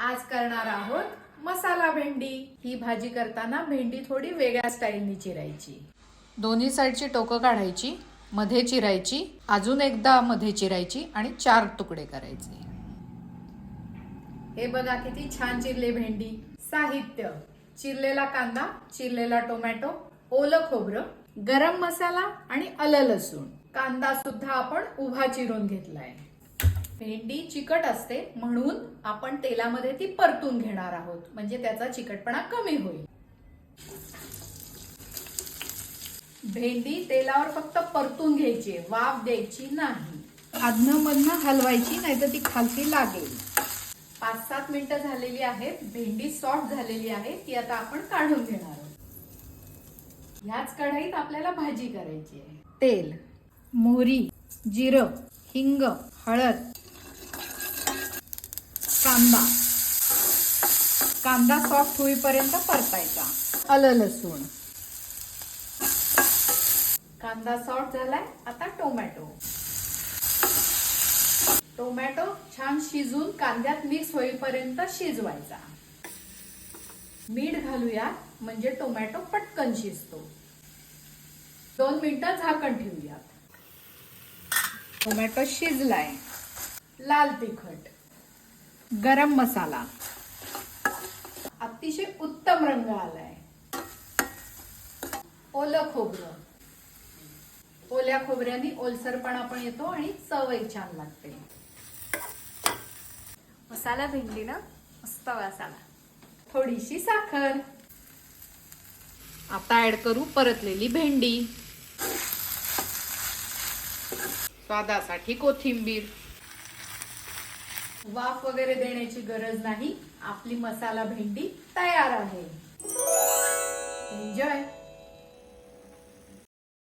आज करणार आहोत मसाला भेंडी. ही भाजी करताना भेंडी थोडी वेगळ्या स्टाईलनी चिरायची. दोन्ही साईडची टोकं काढायची मध्ये चिरायची अजून एकदा मध्ये चिरायची आणि चार तुकडे करायचे. हे बघा किती छान चिरले भेंडी. साहित्य. चिरलेला कांदा चिरलेला टोमॅटो ओलं खोबरं गरम मसाला आणि आलं लसूण. कांदा सुद्धा आपण उभा चिरून घेतलाय. भेंडी चिकट असते म्हणून आपण तेलामध्ये ती परतून घेणार आहोत. म्हणजे त्याचा चिकटपणा कमी होईल. भेंडी तेलावर फक्त परतून घ्यायची वाफ द्यायची नाही. अधनं मधनं हलवायची नाही तर ती खालती लागेल. पाच सात मिनिटं झालेली आहेत. भेंडी सॉफ्ट झालेली आहे. ती आता आपण काढून घेणार आहोत. ह्याच कढाईत आपल्याला भाजी करायची आहे. तेल मोहरी जिरं हिंग हळद कांदा. कांदा सॉफ्ट होईपर्यंत परतायचा. आलं लसूण. कांदा सॉफ्ट झालाय आता टोमॅटो. टोमॅटो छान शिजून कांद्यात मिक्स होईपर्यंत शिजवायचा. मीठ घालूया म्हणजे टोमॅटो पटकन शिजतो. दोन मिनिटं झाकण ठेवूयात. टोमॅटो शिजलाय. लाल तिखट. गरम मसाला. अतिशय उत्तम रंग आलाय. ओलं खोबरं. ओल्या खोबऱ्याने ओलसरपणा पण येतो आणि चवही छान लागते. मसाला भेंडी ना? मस्त मसाला. थोडीशी साखर. आता ऍड करू परतलेली भेंडी. स्वादासाठी कोथिंबीर. वाफ वगैरे देण्याची गरज नाही. आपली मसाला भेंडी तयार आहे. एन्जॉय